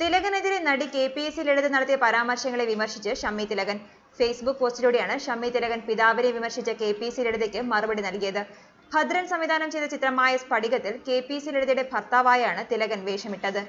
തിലകനെതിരെ നടി K P S C Lalitha നടത്തിയ പരാമർശങ്ങളെ വിമർശിച്ച് ഷമ്മി തിലകൻ. ഫേസ്ബുക്ക് പോസ്റ്റിലൂടെയാണ് ഷമ്മി തിലകൻ പിതാവിനെ വിമർശിച്ച കെ പി സി ലളിതയ്ക്ക് മറുപടി നൽകിയത്. ഭദ്രൻ സംവിധാനം ചെയ്ത ചിത്രമായ സ്ഫടികത്തിൽ കെ പി സി ലളിതയുടെ ഭർത്താവായാണ് തിലകൻ വേഷമിട്ടത്.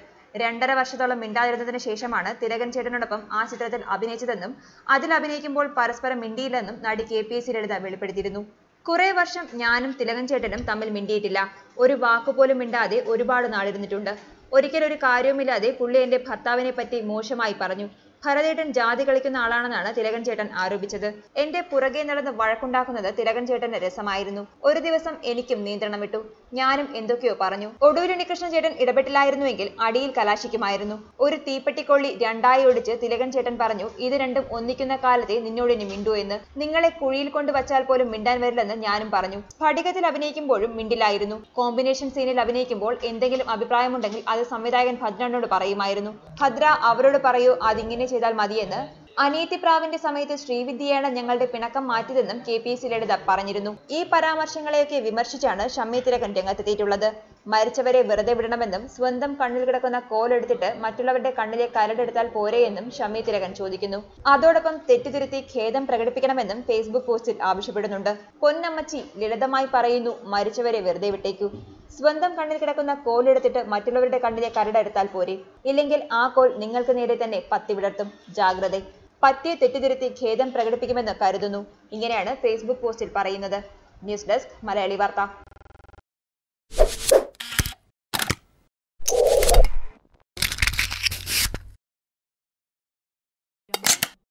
രണ്ടര വർഷത്തോളം മിണ്ടാതിരുന്നതിന് ശേഷമാണ് തിലകൻ ചേട്ടനോടൊപ്പം ആ ചിത്രത്തിൽ അഭിനയിച്ചതെന്നും അതിൽ അഭിനയിക്കുമ്പോൾ പരസ്പരം മിണ്ടിയില്ലെന്നും നടി കെ പി സി ലളിത വെളിപ്പെടുത്തിയിരുന്നു. കുറെ വർഷം ഞാനും തിലകൻ ചേട്ടനും തമ്മിൽ മിണ്ടിയിട്ടില്ല. ഒരു വാക്കുപോലും മിണ്ടാതെ ഒരുപാട് നാളിരുന്നിട്ടുണ്ട്. ഒരിക്കൽ ഒരു കാര്യവുമില്ലാതെ പുള്ളി എന്റെ ഭർത്താവിനെ പറ്റി മോശമായി പറഞ്ഞു. ഭരതേട്ടൻ ജാതി കളിക്കുന്ന ആളാണെന്നാണ് തിലകൻ ചേട്ടൻ ആരോപിച്ചത്. എന്റെ പുറകെ നടന്ന് വഴക്കുണ്ടാക്കുന്നത് തിലകൻ ചേട്ടന് രസമായിരുന്നു. ഒരു ദിവസം എനിക്കും നിയന്ത്രണം വിട്ടു ഞാനും എന്തൊക്കെയോ പറഞ്ഞു. ഒടുവിൽ ഉണ്ണികൃഷ്ണൻ ചേട്ടൻ ഇടപെട്ടില്ലായിരുന്നുവെങ്കിൽ അടിയിൽ കലാശിക്കുമായിരുന്നു. ഒരു തീപ്പെട്ടിക്കൊള്ളി രണ്ടായി ഒടിച്ച് തിലകൻ ചേട്ടൻ പറഞ്ഞു ഇത് രണ്ടും ഒന്നിക്കുന്ന കാലത്തെ നിന്നോട് ഇനി മിണ്ടു എന്ന്. നിങ്ങളെ കുഴിയിൽ കൊണ്ട് വച്ചാൽ പോലും മിണ്ടാൻ വരില്ലെന്ന് ഞാനും പറഞ്ഞു. സ്ഫടികത്തിൽ അഭിനയിക്കുമ്പോഴും മിണ്ടിലായിരുന്നു കോമ്പിനേഷൻ സീനിൽ അഭിനയിക്കുമ്പോൾ എന്തെങ്കിലും അഭിപ്രായമുണ്ടെങ്കിൽ അത് സംവിധായകൻ ഭദ്രനോട് പറയുമായിരുന്നു. ഭദ്ര അവരോട് പറയൂ അതിങ്ങനെ ചെയ്താൽ മതിയെന്ന് അനിയത്തി പ്രാവിന്റെ സമയത്ത് ശ്രീവിദ്യയാണ് ഞങ്ങളുടെ പിണക്കം മാറ്റിയതെന്നും കെ പി സി ലളിത പറഞ്ഞിരുന്നു. ഈ പരാമർശങ്ങളെയൊക്കെ വിമർശിച്ചാണ് ഷമ്മി രംഗത്തെത്തിയിട്ടുള്ളത്. മരിച്ചവരെ വെറുതെ വിടണമെന്നും സ്വന്തം കണ്ണിൽ കിടക്കുന്ന കോലെടുത്തിട്ട് മറ്റുള്ളവരുടെ കണ്ണിലെ കരടെടുത്താൽ പോരെയെന്നും ഷമ്മി തിലകൻ ചോദിക്കുന്നു. അതോടൊപ്പം തെറ്റുതിരുത്തി ഖേദം പ്രകടിപ്പിക്കണമെന്നും ഫേസ്ബുക്ക് പോസ്റ്റിൽ ആവശ്യപ്പെടുന്നുണ്ട്. പൊന്നമ്മച്ചി ലളിതമായി പറയുന്നു മരിച്ചവരെ വെറുതെ വിട്ടേക്കൂ. സ്വന്തം കണ്ണിൽ കിടക്കുന്ന കോലെടുത്തിട്ട് മറ്റുള്ളവരുടെ കണ്ണിലെ കരടെടുത്താൽ പോരെ. ഇല്ലെങ്കിൽ ആ കോൽ നിങ്ങൾക്ക് നേരെ തന്നെ പത്തി വിടർത്തും. ജാഗ്രത. പത്തിയെ തെറ്റിതിരുത്തി ഖേദം പ്രകടിപ്പിക്കുമെന്ന് കരുതുന്നു. ഇങ്ങനെയാണ് ഫേസ്ബുക്ക് പോസ്റ്റിൽ പറയുന്നത്. ന്യൂസ് ഡെസ്ക് മലയാളി വാർത്ത.